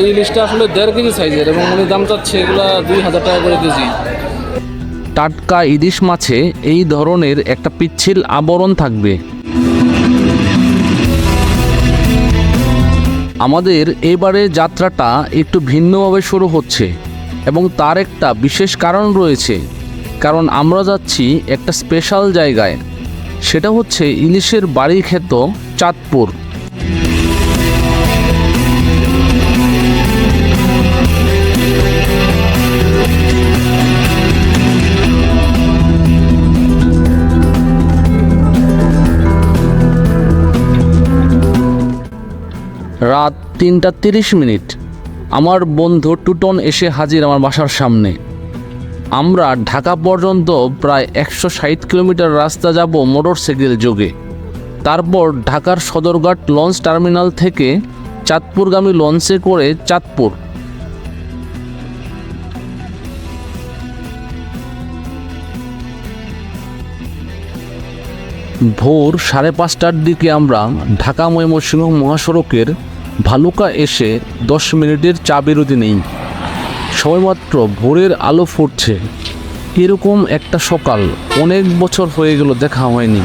এই ইলিশটা আসলে দেড় কেজি সাইজের এবং উনি দাম চাচ্ছে এগুলা দুই হাজার টাকা করে কেজি। টাটকা ইলিশ মাছে এই ধরনের একটা পিচ্ছিল আবরণ থাকবে। আমাদের এবারে যাত্রাটা একটু ভিন্নভাবে শুরু হচ্ছে এবং তার একটা বিশেষ কারণ রয়েছে। কারণ আমরা যাচ্ছি একটা স্পেশাল জায়গায়। সেটা হচ্ছে ইলিশের বাড়ি ক্ষেত চাঁদপুর। রাত তিনটা তিরিশ মিনিট। আমার বন্ধু টুটন এসে হাজির আমার বাসার সামনে। আমরা ঢাকা পর্যন্ত প্রায় একশো ষাট কিলোমিটার রাস্তা যাব মোটরসাইকেল যোগে। তারপর ঢাকার সদরঘাট লঞ্চ টার্মিনাল থেকে চাঁদপুরগামী লঞ্চে করে চাঁদপুর। ভোর সাড়ে পাঁচটার দিকে আমরা ঢাকা ময়মনসিংহ মহাসড়কের ভালুকা এসে দশ মিনিটের চা বিরতি নেই। সবেমাত্র ভোরের আলো ফুটছে। এরকম একটা সকাল অনেক বছর হয়ে গেল দেখা হয়নি।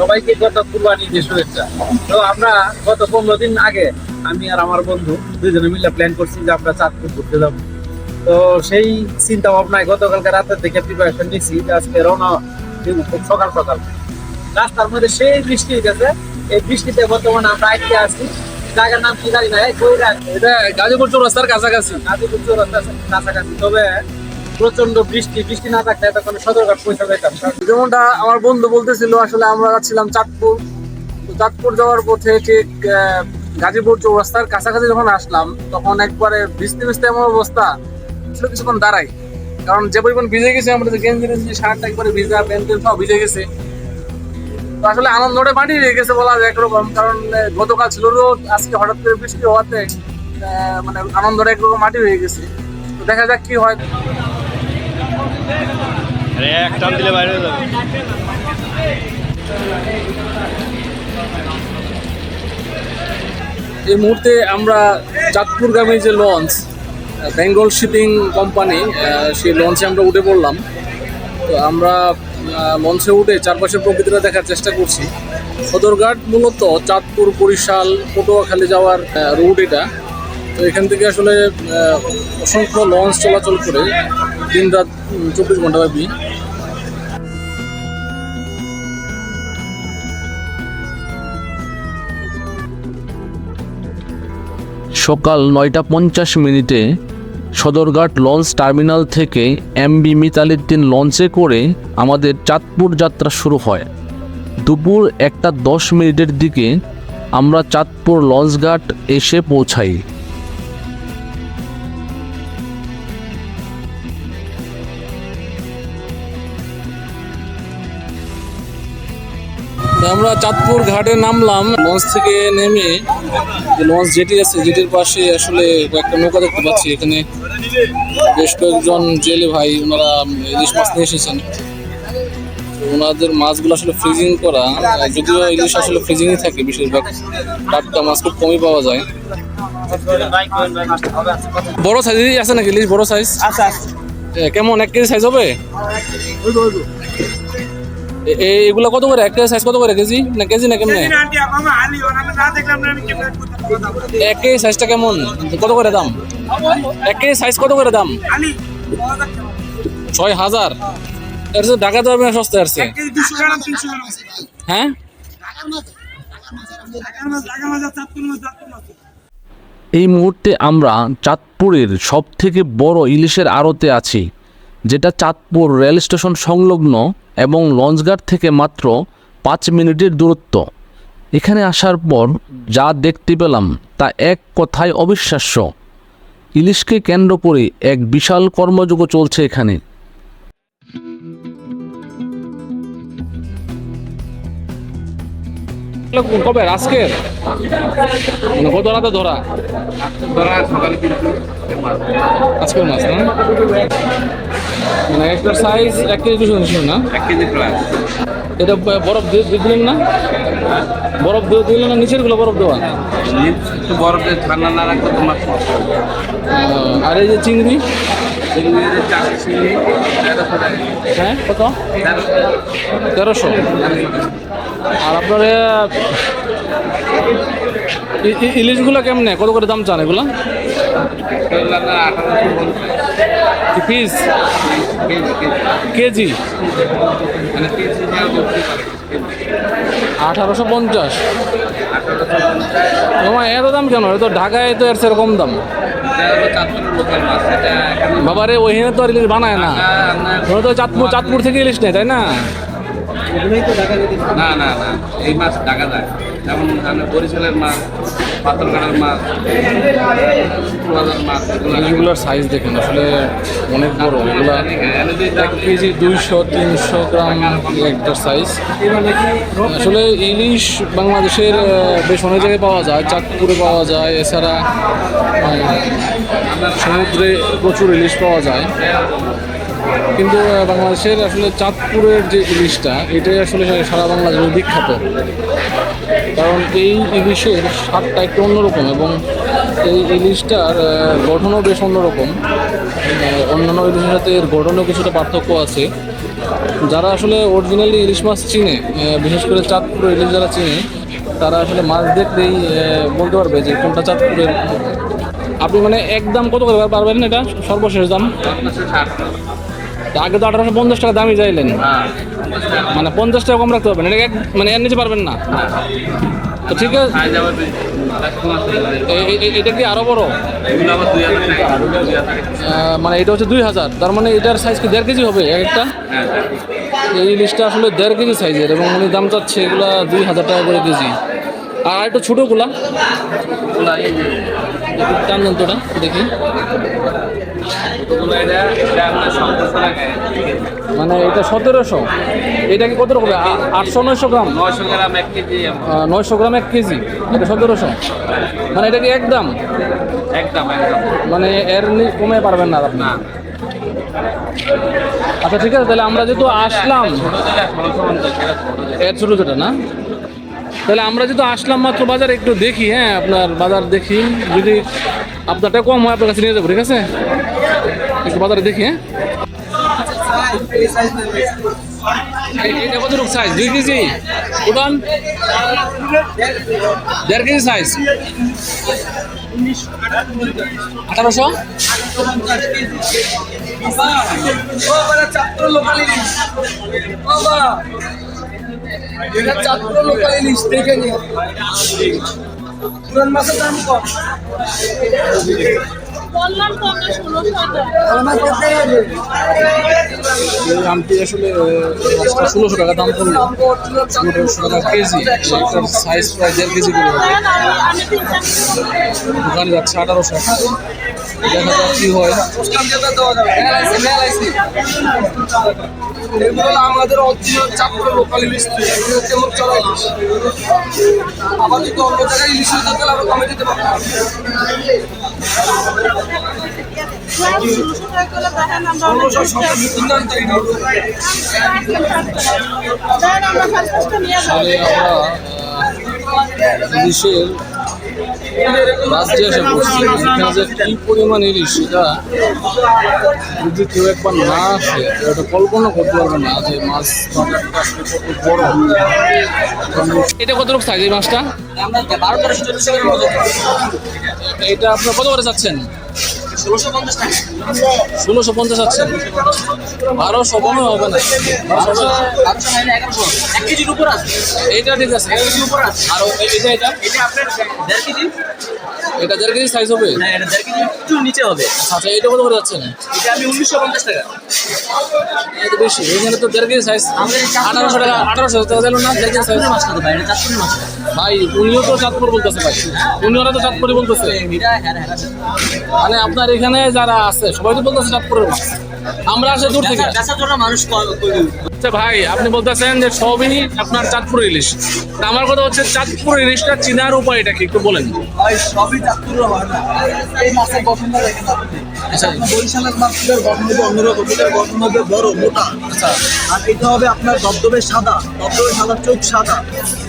সবাইকে গত কুরবানি যে শুভেচ্ছা। তো আমরা গত পনেরো দিন আগে আমি আর আমার বন্ধু দুজনে মিলে প্ল্যান করছি যে আমরা চাঁদপুর ঘুরতে যাব। তো সেই চিন্তা ভাবনায় গতকালকে রাতের থেকে প্রিপারেশন নিচ্ছি যে আজকে রওনা সকাল সকাল। রাস্তার মধ্যে সেই বৃষ্টি গেছে এই বৃষ্টিতে বর্তমানে আমরা আটকে আছি। জায়গার নাম কি জানি না। এটা গাজীপুর চৌরাস্তার কাছাকাছি। গাজীপুর চৌরাস্তার কাছাকাছি। তবে প্রচণ্ড বৃষ্টি। বৃষ্টি না থাকলে এতক্ষণ সদরঘাট পৌঁছা যেতাম যেমনটা আমার বন্ধু বলতেছিল আসলে আমরা যাচ্ছিলাম চাঁদপুর। চাঁদপুর যাওয়ার পথে ঠিক গাজীপুর চৌরাস্তার কাছাকাছি যখন আসলাম তখন একবারে ভিজতে ভিজতে এমন অবস্থা ছিল কিছুক্ষণ দাঁড়াই। কারণ যে পরিমাণ ভিজে গেছে আমাদের গেঞ্জি শার্টটা একবারে ভিজা প্যান্ট সব ভিজে গেছে। আসলে আনন্দটা মাটি হয়ে গেছে বলা যায় একরকম কারণ গতকাল ছিল রোদ আজকে হঠাৎ করে বৃষ্টি হওয়াতে মানে আনন্দটা একরকম মাটি হয়ে গেছে। তো দেখা যাক কি হয়। এক টান দিলে বাইরে যাবে। এই মুহূর্তে আমরা চাঁদপুরগামী যে লঞ্চ বেঙ্গল শিপিং কোম্পানি সেই লঞ্চে আমরা উঠে পড়লাম। তো আমরা লঞ্চে উঠে চারপাশের প্রকৃতিটা দেখার চেষ্টা করছি। সদরঘাট মূলত চাঁদপুর, বরিশাল, পটুয়াখালী যাওয়ার রুট এটা। তো এখান থেকে আসলে অসংখ্য লঞ্চ চলাচল করে দিন রাত চব্বিশ ঘণ্টা ব্যাপী। সকাল নয়টা পঞ্চাশ মিনিটে সদরঘাট লঞ্চ টার্মিনাল থেকে এমবি মিতালিদ্দিন লঞ্চে করে আমাদের চাঁদপুর যাত্রা শুরু হয়। দুপুর একটা দশ মিনিটের দিকে আমরা চাঁদপুর লঞ্চঘাট এসে পৌঁছাই। আমরা চাঁদপুর ঘাটে নামলাম। লঞ্চ থেকে নেমে লঞ্চ জেটি আছে জেটির পাশে আসলে একটা নৌকা দেখতে পাচ্ছি। এখানে বেশ কয়েকজন জেলে ভাই ওনারা ইলিশ মাছ নিয়ে এসেছেন। ওনাদের মাছগুলো আসলে ফ্রিজিং করা যদিও ইলিশ আসলে ফ্রিজিংই থাকে বেশিরভাগ টাটকা মাছ খুব কমই পাওয়া যায়। বড় সাইজেরই আছে নাকি ইলিশ? বড় সাইজ আচ্ছা কেমন? এক কেজি সাইজ হবে? এগুলা কত করে? এক সাইজ কত করে? কেজি? না কেজি না কেমনে? এক সাইজটা কেমন? কত করে দাম? এক সাইজ কত করে দাম? ছয় হাজার? এর চেয়ে ঢাকা যাবে না সস্তা আসছে হ্যাঁ? এই মুহূর্তে আমরা চাঁদপুরের সব থেকে বড় ইলিশের আড়তে আছি। যেটা চাঁদপুর রেল স্টেশন সংলগ্ন এবং লঞ্চঘাট থেকে মাত্র পাঁচ মিনিটের দূরত্ব। এখানে আসার পর যা দেখতে পেলাম তা এক কথায় অবিশ্বাস্য। ইলিশকে কেন্দ্র করে এক বিশাল কর্মযুগ চলছে এখানে। কবে? আজকের? মানে কত রাতে ধরা? ধরা সকালে আজকের মাছ না? মানে একটা সাইজ এক কেজি দুশো ছিল না? এক কেজি প্লাস এটা বরফ দিয়ে দিলেন না? বরফ দিয়ে দিলেন না? নিচেরগুলো বরফ দেওয়া? একটু বরফ দিয়ে ঠান্ডা না রাখলে তোমার আর এই যে চিংড়ি? হ্যাঁ কত? তেরোশো। আর আপনার ইলিশগুলো কেমনে? কত করে দাম চান এগুলো? Piece KG? আঠারোশো পঞ্চাশ। এত দাম কেন? তো ঢাকায় তো এর সেরকম দাম। বাবারে, ওইখানে তো আর ইলিশ বানায় না। তো চাঁদপুর চাঁদপুর থেকে ইলিশ নেয়, তাই না? না না না এই মাছ ঢাকা যায়। যেমন মানে বরিশালের মাছ পাথরঘাটার মাছ মাছ এগুলো সাইজ দেখেন আসলে অনেক বড়। এগুলা এক কেজি দুইশো তিনশো গ্রাম একটা সাইজ আসলে ইলিশ বাংলাদেশের বেশ অনেক জায়গায় পাওয়া যায়। চাঁদপুরে পাওয়া যায় এছাড়া সমুদ্রে প্রচুর ইলিশ পাওয়া যায়। কিন্তু বাংলাদেশের আসলে চাঁদপুরের যে ইলিশটা, এটাই আসলে সারা বাংলাদেশে বিখ্যাত। কারণ এই ইলিশের স্বাদটা একটু অন্যরকম এবং এই ইলিশটার গঠনও বেশ অন্যরকম। অন্যান্য ইলিশের সাথে এর গঠনেও কিছুটা পার্থক্য আছে। যারা আসলে অরিজিনালি ইলিশ মাছ চিনে বিশেষ করে চাঁদপুর ইলিশ যারা চিনে, তারা আসলে মাছ দেখলেই বলতে পারবে যে কোনটা চাঁদপুরের। আপনি মানে একদম কত করে পারবেন এটা? সর্বশেষ দাম? আগে তো আঠারোশো পঞ্চাশ টাকা দামই চাইলেন। হ্যাঁ। মানে পঞ্চাশ টাকা কম রাখতে পারবেন এটা মানে এর নিচে পারবেন না। তো ঠিক আছে। এটা কি আরও বড়? মানে এটা হচ্ছে দুই হাজার। তার মানে এটার সাইজ কি দেড় কেজি হবে এক একটা? হ্যাঁ। এই লিস্টটা আসলে দেড় কেজি সাইজের এবং উনি দাম চাচ্ছে এগুলা দুই হাজার টাকা করে কেজি। আর একটু ছোটোগুলা টান দেন দেখি। মানে এটা সতেরোশো। এটা কি কত রকম আটশো নয়শো গ্রাম? নয়শো গ্রাম এক কেজি নয়শো গ্রাম এক কেজি। এটা সতেরোশো। মানে এটা কি একদম? একদম মানে এর কমে পারবেন না আপনি। আচ্ছা ঠিক আছে, তাহলে আমরা যেহেতু আসলাম, এর ছোটো ছোটো না? তাহলে আমরা যেহেতু আসলাম মাত্র বাজার, একটু দেখি হ্যাঁ আপনার বাজার দেখি, যদি আপনারটা কম হয়, আপনার কাছে নিয়ে যাব, ঠিক আছে? একটু বাজারে দেখি হ্যাঁ। এইটা সাইজ দুই কেজি। উঠান। দেড় কেজি সাইজ আঠারোশো। আমরা ষোলোশো আমটি আসলে ষোলোশো টাকা দাম পড়ল ষোলোশো টাকা কেজি একটার সাইজ প্রায় দেড় কেজি করে। আমি তিনটা দোকানে যাচ্ছে আঠারোশো। দেখা যাক কি হয়। এগুলো আমাদের অরিজিনাল চাঁদপুরের লোকাল ইলিশ এগুলো তেমন চড়া ইলিশ আবার যদি অন্য জায়গায় ইলিশ হতো তাহলে আমরা কমে দিতে পারতাম। ষোলোশো আমরা সতেরো তিন তৈরি আমরা ইলিশের রাজ্যে এসে পড়ছে এখানে যে কি পরিমাণ ইলিশ সেটা যদি কেউ একবার না আসে এটা কল্পনা করতে পারবে না যে মাছ কত বড় এটা কত রকম থাকে এই মাছটা? এটা আপনার কত করে যাচ্ছেন ষোলোশো পঞ্চাশ আছে। বারোশো কমে হবে না। এক কেজির উপর আছে। এইটা ঠিক আছে। আর এটা এটা? এটা আপনার দেড় কেজি? এটা দেড় কেজি সাইজ হবে? হ্যাঁ এটা দেড় কেজি একটু নিচে হবে। আচ্ছা এটা কত করে যাচ্ছেন? এটা আমি উনিশশো পঞ্চাশ টাকা। এটা বেশি এখানে তো দেড় কেজি সাইজ আঠারোশো টাকা আঠারোশো টাকা দিল না? দেড় কেজি সাইজ তো ভাই এটা চাঁদপুরের মাছটা ভাই উনিও তো চাঁদপুর বলতেছে ভাই। উনিও তো চাঁদপুরি বলতেছে। হ্যাঁ হ্যাঁ মানে আপনার এখানে যারা আছে সবাই তো বলতেছে চাঁদপুরের মাছ। আমরা আসে দূর থেকে। আচ্ছা ভাই আপনি বলতেছেন যে সবই আপনার চাঁদপুর ইলিশ। তা আমার কথা হচ্ছে চাঁদপুর ইলিশটা চিনার উপায় এটা কি একটু বলেন। ভাই সবই এই মাছের গঠনটা দেখেন আপনি বরিশালের মাছগুলোর গঠন হবে অন্যরকম এটার গঠন হবে বড় মোটা। আচ্ছা। আর এটা হবে আপনার দবদবে সাদা। দবদবে সাদা চোখ সাদা।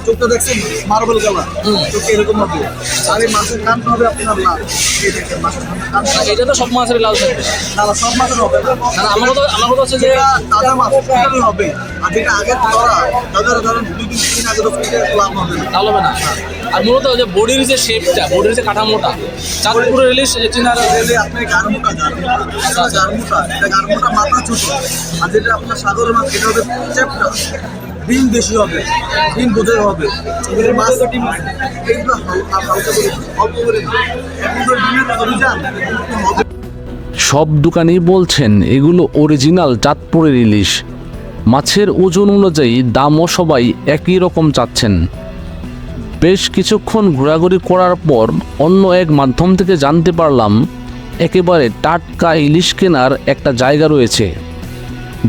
চোখটা দেখছেন? Marble colour. চোখ এরকম হবে। আর এই মাছের কানটা হবে আপনার লাল। এই দেখেন মাছের কানটা। এটা তো সব মাছের লাল থাকবে। না সব মাছের হবে। না আমার কথা আমার কথা হচ্ছে যে তাজা মাছ হবে। আর যেটা আগে ধরা তাদের ধরেন দুই দিন আগে তো লাভ হবে না। হবে না। আর মূলত যে বডির যে শেপটা বডির যে কাঠামোটা চাঁদপুরের এই চিনার তাহলে আপনি গারমোটা জানেন এটা গারমোটা এটা গারমোটা মাথা ছোট। আর যেটা আপনার সাগরের মাছ এটা হবে চ্যাপটা ডিম বেশি হবে ডিম বোঝাই হবে। এগুলো মাছ এইগুলো হালকা হালকা করে অল্প করে এখন ডিমের অভিযান হবে। সব দোকানেই বলছেন এগুলো অরিজিনাল চাঁদপুরের ইলিশ মাছের ওজন অনুযায়ী দামও সবাই একই রকম চাচ্ছেন। বেশ কিছুক্ষণ ঘোরাঘুরি করার পর অন্য এক মাধ্যম থেকে জানতে পারলাম, একেবারে টাটকা ইলিশ কেনার একটা জায়গা রয়েছে,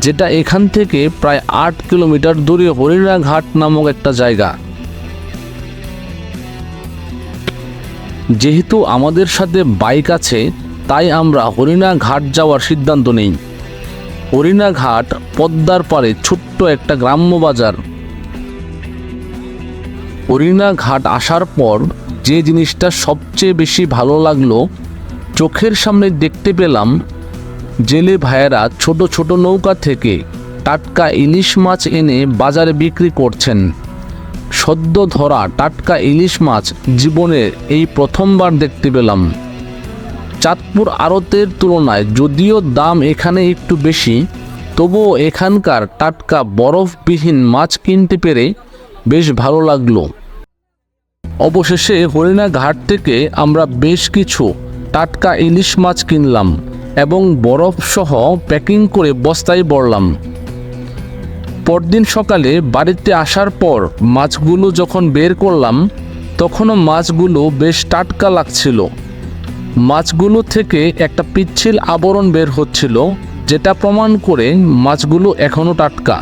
যেটা এখান থেকে প্রায় আট কিলোমিটার দূরে হরিণাঘাট নামক একটা জায়গা। যেহেতু আমাদের সাথে বাইক আছে, তাই আমরা হরিণা ঘাট যাওয়ার সিদ্ধান্ত নেই। হরিণা ঘাট পদ্মার পাড়ে ছোট্ট একটা গ্রাম্য বাজার। হরিণা ঘাট আসার পর যে জিনিসটা সবচেয়ে বেশি ভালো লাগল, চোখের সামনে দেখতে পেলাম জেলে ভাইয়েরা ছোট ছোট নৌকা থেকে টাটকা ইলিশ মাছ এনে বাজারে বিক্রি করছেন। সদ্য ধরা টাটকা ইলিশ মাছ জীবনে এই প্রথমবার দেখতে পেলাম। চাঁদপুর আড়তের তুলনায় যদিও দাম এখানে একটু বেশি, তবুও এখানকার টাটকা বরফবিহীন মাছ কিনতে পেরে বেশ ভালো লাগল। অবশেষে হরিণা ঘাট থেকে আমরা বেশ কিছু টাটকা ইলিশ মাছ কিনলাম এবং বরফসহ প্যাকিং করে বস্তায় ভরলাম। পরদিন সকালে বাড়িতে আসার পর মাছগুলো যখন বের করলাম, তখনও মাছগুলো বেশ টাটকা লাগছিল। মাছগুলো থেকে একটা পিচ্ছিল আবরণ বের হচ্ছিল, যেটা প্রমাণ করে মাছগুলো এখনও টাটকা।